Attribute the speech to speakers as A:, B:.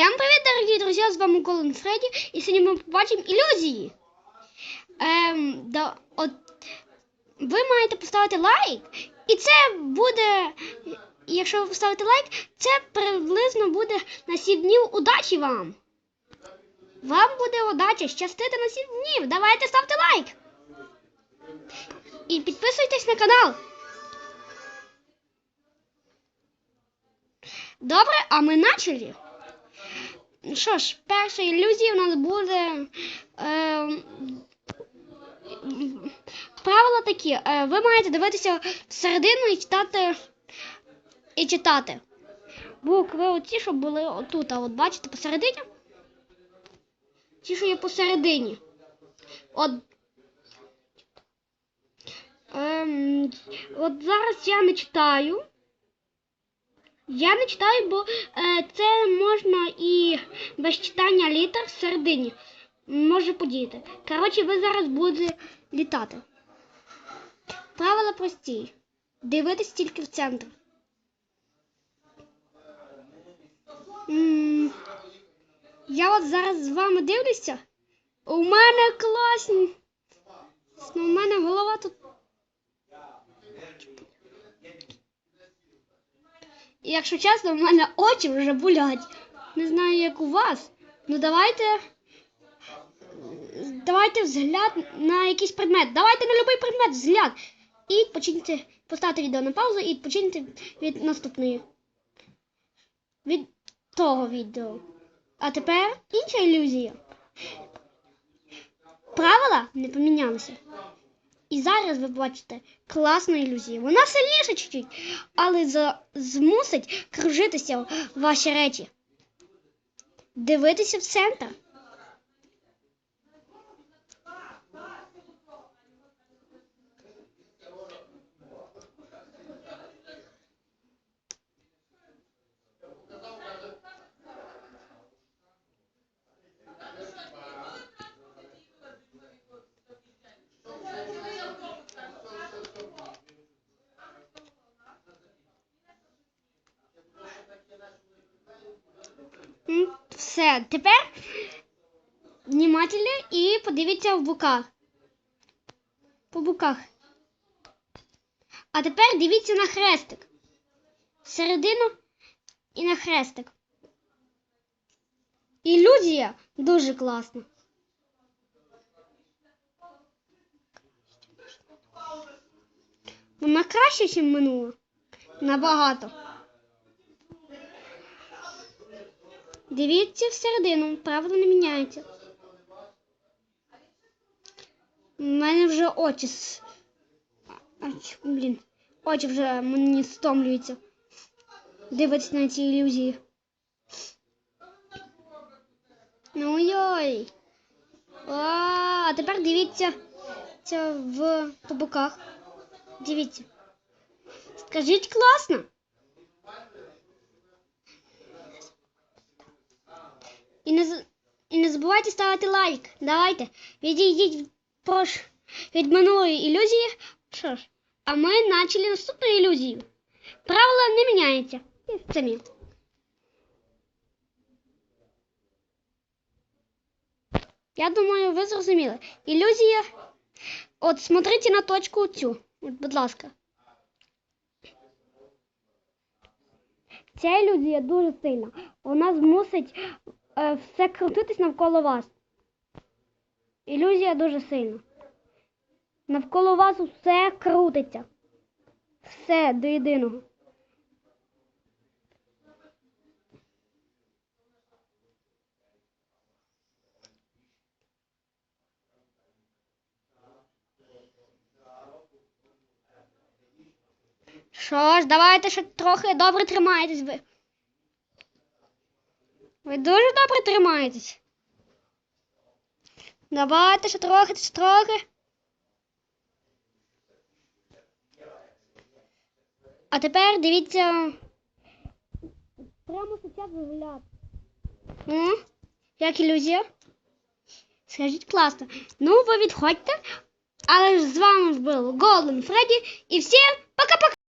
A: Всем привет, дорогие друзья, з вами Колин Фредді, і сьогодні ми побачимо ілюзії. Ем, да, от, ви маєте поставити лайк, і це буде, якщо ви поставите лайк, це приблизно буде на 7 днів удачі вам. Вам буде удача, щастити на 7 днів. Давайте ставте лайк. І підписуйтесь на канал. Добре, а ми почали. Ну Що ж, перша ілюзія у нас буде. Е, правила такі. Е, ви маєте дивитися всередину і читати. І читати. Букви оці, що були отут, а от бачите, посередині. Ті, що є посередині. От. Ем, от зараз я не читаю. Я не читаю, бо е, це можна і без читання літер всередині може подіяти. Коротше, ви зараз будете літати. Правила прості. Дивитись тільки в центр. М, Я от зараз з вами дивлюся. У мене класні. У мене голова тут. Якщо чесно, в мене очі вже болять. Не знаю, як у вас. Ну давайте. Давайте взгляд на якийсь предмет. Давайте на будь-який предмет взгляд. І починьте поставте відео на паузу і починьте від наступної. Від того відео. А тепер інша ілюзія. Правила не помінялися. І зараз ви бачите класну ілюзію. Вона сильніша чуть-чуть, але змусить кружитися ваші речі. Дивитися в центр. Все, тепер внимательно і подивіться в боках. По боках. А тепер дивіться на хрестик. Всередину і на хрестик. Ілюзія дуже класна. Вона краще, ніж минула. Набагато. Дивіться всередину, правила не міняються. У мене вже очі. Ай, блін. Очі вже мені стомлюються. Дивитися на ці ілюзії. Ну ой. А, а тепер дивіться це в по боках. Дивіться. Скажіть класно. І не, і не забувайте ставити лайк. Давайте. Відійдіть від, прош, від минулої ілюзії. Що ж, а ми почали наступну ілюзію. Правила не міняються. Самі. Я думаю, ви зрозуміли. Ілюзія. От смотрите на точку цю. От, будь ласка. Ця ілюзія дуже сильна. Вона змусить все крутитись навколо вас. Ілюзія дуже сильна. Навколо вас все крутиться. Все до єдиного. Що ж, давайте ще трохи добре тримаєтесь ви. Ви дуже добре тримаєтесь. Давайте ще трохи, ще трохи. А тепер дивіться. Прямо зараз взгляд. Ну, як ілюзія? Скажіть класно. Ну, ви відходьте. Але з вами був Голден Фредді і всім пока-пока!